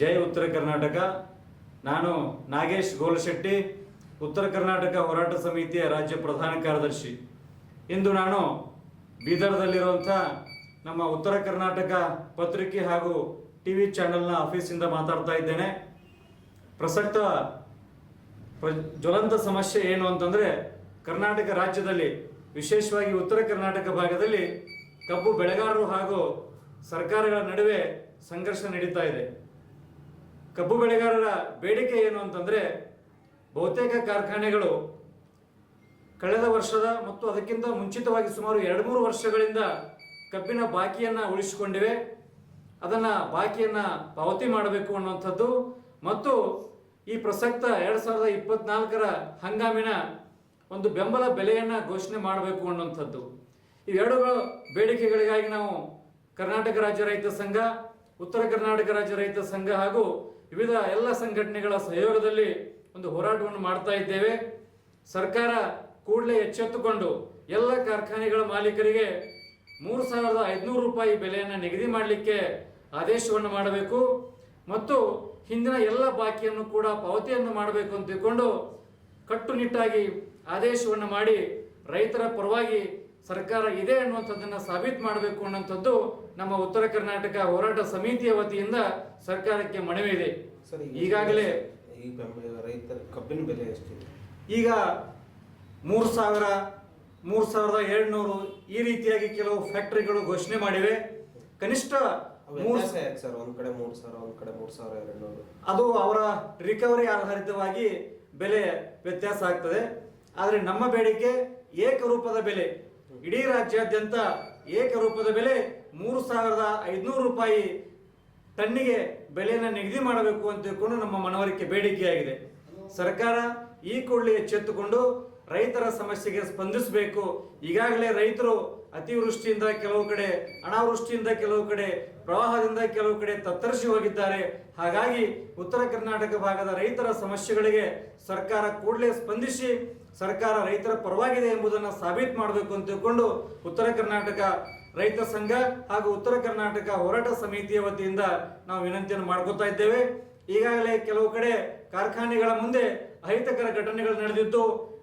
ಜೈ ಉತ್ತರ ಕರ್ನಾಟಕ. ನಾನು ನಾಗೇಶ್ ಗೋಲಶೆಟ್ಟಿ, ಉತ್ತರ ಕರ್ನಾಟಕ ಹೋರಾಟ ಸಮಿತಿಯ ರಾಜ್ಯ ಪ್ರಧಾನ ಕಾರ್ಯದರ್ಶಿ. ಇಂದು ನಾನು ಬೀದರ್ದಲ್ಲಿರುವಂಥ ನಮ್ಮ ಉತ್ತರ ಕರ್ನಾಟಕ ಪತ್ರಿಕೆ ಹಾಗೂ ಟಿ ವಿ ಚಾನೆಲ್ನ ಆಫೀಸಿಂದ ಮಾತಾಡ್ತಾ ಇದ್ದೇನೆ. ಪ್ರಸಕ್ತ ಪ್ರ- ಜ್ವಲಂತ ಸಮಸ್ಯೆ ಏನು ಅಂತಂದರೆ, ಕರ್ನಾಟಕ ರಾಜ್ಯದಲ್ಲಿ, ವಿಶೇಷವಾಗಿ ಉತ್ತರ ಕರ್ನಾಟಕ ಭಾಗದಲ್ಲಿ ಕಬ್ಬು ಬೆಳೆಗಾರರು ಹಾಗೂ ಸರ್ಕಾರಗಳ ನಡುವೆ ಸಂಘರ್ಷ ನಡೀತಾ ಇದೆ. ಕಬ್ಬು ಬೆಳೆಗಾರರ ಬೇಡಿಕೆ ಏನು ಅಂತಂದರೆ ಬಹುತೇಕ ಕಾರ್ಖಾನೆಗಳು ಕಳೆದ ವರ್ಷದ ಮತ್ತು ಅದಕ್ಕಿಂತ ಮುಂಚಿತವಾಗಿ ಸುಮಾರು ಎರಡು ಮೂರು ವರ್ಷಗಳಿಂದ ಕಬ್ಬಿನ ಬಾಕಿಯನ್ನು ಉಳಿಸಿಕೊಂಡಿವೆ. ಅದನ್ನು ಬಾಕಿಯನ್ನು ಪಾವತಿ ಮಾಡಬೇಕು ಅನ್ನುವಂಥದ್ದು ಮತ್ತು ಈ ಪ್ರಸಕ್ತ ಎರಡು ಸಾವಿರದ ಇಪ್ಪತ್ನಾಲ್ಕರ ಹಂಗಾಮಿನ ಒಂದು ಬೆಂಬಲ ಬೆಲೆಯನ್ನು ಘೋಷಣೆ ಮಾಡಬೇಕು ಅನ್ನುವಂಥದ್ದು. ಇವೆರಡು ಬೇಡಿಕೆಗಳಿಗಾಗಿ ನಾವು ಕರ್ನಾಟಕ ರಾಜ್ಯ ರೈತ ಸಂಘ, ಉತ್ತರ ಕರ್ನಾಟಕ ರಾಜ್ಯ ರೈತ ಸಂಘ ಹಾಗೂ ವಿವಿಧ ಎಲ್ಲ ಸಂಘಟನೆಗಳ ಸಹಯೋಗದಲ್ಲಿ ಒಂದು ಹೋರಾಟವನ್ನು ಮಾಡ್ತಾ ಇದ್ದೇವೆ. ಸರ್ಕಾರ ಕೂಡಲೇ ಎಚ್ಚೆತ್ತುಕೊಂಡು ಎಲ್ಲ ಕಾರ್ಖಾನೆಗಳ ಮಾಲೀಕರಿಗೆ ಮೂರು ಸಾವಿರದ ಐದುನೂರು ರೂಪಾಯಿ ಬೆಲೆಯನ್ನು ನಿಗದಿ ಮಾಡಲಿಕ್ಕೆ ಆದೇಶವನ್ನು ಮಾಡಬೇಕು. ಮತ್ತು ಹಿಂದಿನ ಎಲ್ಲ ಬಾಕಿಯನ್ನು ಕೂಡ ಪಾವತಿಯನ್ನು ಮಾಡಬೇಕು ಅಂತ ತಿಳ್ಕೊಂಡು ಕಟ್ಟುನಿಟ್ಟಾಗಿ ಆದೇಶವನ್ನು ಮಾಡಿ ರೈತರ ಪರವಾಗಿ ಸರ್ಕಾರ ಇದೆ ಅನ್ನುವಂಥದ್ದನ್ನು ಸಾಬೀತು ಮಾಡಬೇಕು ಅನ್ನೋಂಥದ್ದು ನಮ್ಮ ಉತ್ತರ ಕರ್ನಾಟಕ ಹೋರಾಟ ಸಮಿತಿಯ ವತಿಯಿಂದ ಸರ್ಕಾರಕ್ಕೆ ಮನವಿ ಇದೆ. ಸರಿ ಈಗಾಗಲೇ ಈ ರೈತರ ಕಬ್ಬಿನ ಬೆಲೆ ಎಷ್ಟಿದೆ? ಈಗ ಮೂರು ಸಾವಿರ ಮೂರು ಸಾವಿರದ ಏಳ್ನೂರು ಈ ರೀತಿಯಾಗಿ ಕೆಲವು ಫ್ಯಾಕ್ಟರಿಗಳು ಘೋಷಣೆ ಮಾಡಿವೆ. ಕನಿಷ್ಠ ಸರ್? ಒಂದ್ ಕಡೆ ಮೂರು ಸಾವಿರ ಒಂದ್ ಕಡೆ ಮೂರು ಸಾವಿರ ಎರಡು ನೂರು ಅದು ಅವರ ರಿಕವರಿ ಆಧಾರಿತವಾಗಿ ಬೆಲೆ ವ್ಯತ್ಯಾಸ ಆಗ್ತದೆ. ಆದರೆ ನಮ್ಮ ಬೇಡಿಕೆ ಏಕರೂಪದ ಬೆಲೆ. ಇಡೀ ರಾಜ್ಯಾದ್ಯಂತ ಏಕರೂಪದ ಬೆಲೆ ಮೂರು ಸಾವಿರದ ಐದುನೂರು ರೂಪಾಯಿ ಟನ್ನಿಗೆ ಬೆಲೆಯನ್ನು ನಿಗದಿ ಮಾಡಬೇಕು ಅಂತ ತಿಳ್ಕೊಂಡು ನಮ್ಮ ಮನವರಿಕೆ ಬೇಡಿಕೆಯಾಗಿದೆ. ಸರ್ಕಾರ ಈ ಕೂಡಲೇ ಎಚ್ಚೆತ್ತುಕೊಂಡು ರೈತರ ಸಮಸ್ಯೆಗೆ ಸ್ಪಂದಿಸಬೇಕು. ಈಗಾಗಲೇ ರೈತರು ಅತಿವೃಷ್ಟಿಯಿಂದ ಕೆಲವು ಕಡೆ, ಅನಾವೃಷ್ಟಿಯಿಂದ ಕೆಲವು ಕಡೆ, ಪ್ರವಾಹದಿಂದ ಕೆಲವು ಕಡೆ ತತ್ತರಿಸಿ ಹೋಗಿದ್ದಾರೆ. ಹಾಗಾಗಿ ಉತ್ತರ ಕರ್ನಾಟಕ ಭಾಗದ ರೈತರ ಸಮಸ್ಯೆಗಳಿಗೆ ಸರ್ಕಾರ ಕೂಡಲೇ ಸ್ಪಂದಿಸಿ, ಸರ್ಕಾರ ರೈತರ ಪರವಾಗಿದೆ ಎಂಬುದನ್ನು ಸಾಬೀತು ಮಾಡಬೇಕು ಅಂತ ತಿಳ್ಕೊಂಡು ಉತ್ತರ ಕರ್ನಾಟಕ ರೈತ ಸಂಘ ಹಾಗೂ ಉತ್ತರ ಕರ್ನಾಟಕ ಹೋರಾಟ ಸಮಿತಿಯ ವತಿಯಿಂದ ನಾವು ವಿನಂತಿಯನ್ನು ಮಾಡ್ಕೋತಾ ಇದ್ದೇವೆ. ಈಗಾಗಲೇ ಕೆಲವು ಕಡೆ ಕಾರ್ಖಾನೆಗಳ ಮುಂದೆ ಅಹಿತಕರ ಘಟನೆಗಳು ನಡೆದಿದ್ದು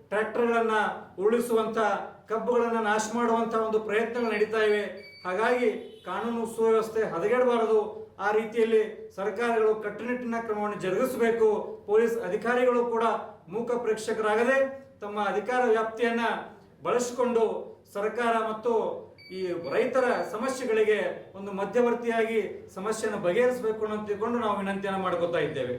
ಟ್ರ್ಯಾಕ್ಟರ್ಗಳನ್ನ ಉರುಳಿಸುವಂತ ಕಬ್ಬುಗಳನ್ನು ನಾಶ ಮಾಡುವಂತ ಒಂದು ಪ್ರಯತ್ನಗಳು ನಡೀತಾ ಇವೆ. ಹಾಗಾಗಿ ಕಾನೂನು ಸುವ್ಯವಸ್ಥೆ ಹದಗೆಡಬಾರದು. ಆ ರೀತಿಯಲ್ಲಿ ಸರ್ಕಾರಗಳು ಕಟ್ಟುನಿಟ್ಟಿನ ಕ್ರಮವನ್ನು ಜರುಗಿಸಬೇಕು. ಪೊಲೀಸ್ ಅಧಿಕಾರಿಗಳು ಕೂಡ ಮೂಕ ಪ್ರೇಕ್ಷಕರಾಗದೆ ತಮ್ಮ ಅಧಿಕಾರ ವ್ಯಾಪ್ತಿಯನ್ನ ಬಳಸಿಕೊಂಡು ಸರ್ಕಾರ ಮತ್ತು ಈ ರೈತರ ಸಮಸ್ಯೆಗಳಿಗೆ ಒಂದು ಮಧ್ಯವರ್ತಿಯಾಗಿ ಸಮಸ್ಯೆಯನ್ನು ಬಗೆಹರಿಸಬೇಕು ಅಂತ ತಿಳ್ಕೊಂಡು ನಾವು ವಿನಂತಿಯನ್ನು ಮಾಡ್ಕೋತಾ ಇದ್ದೇವೆ.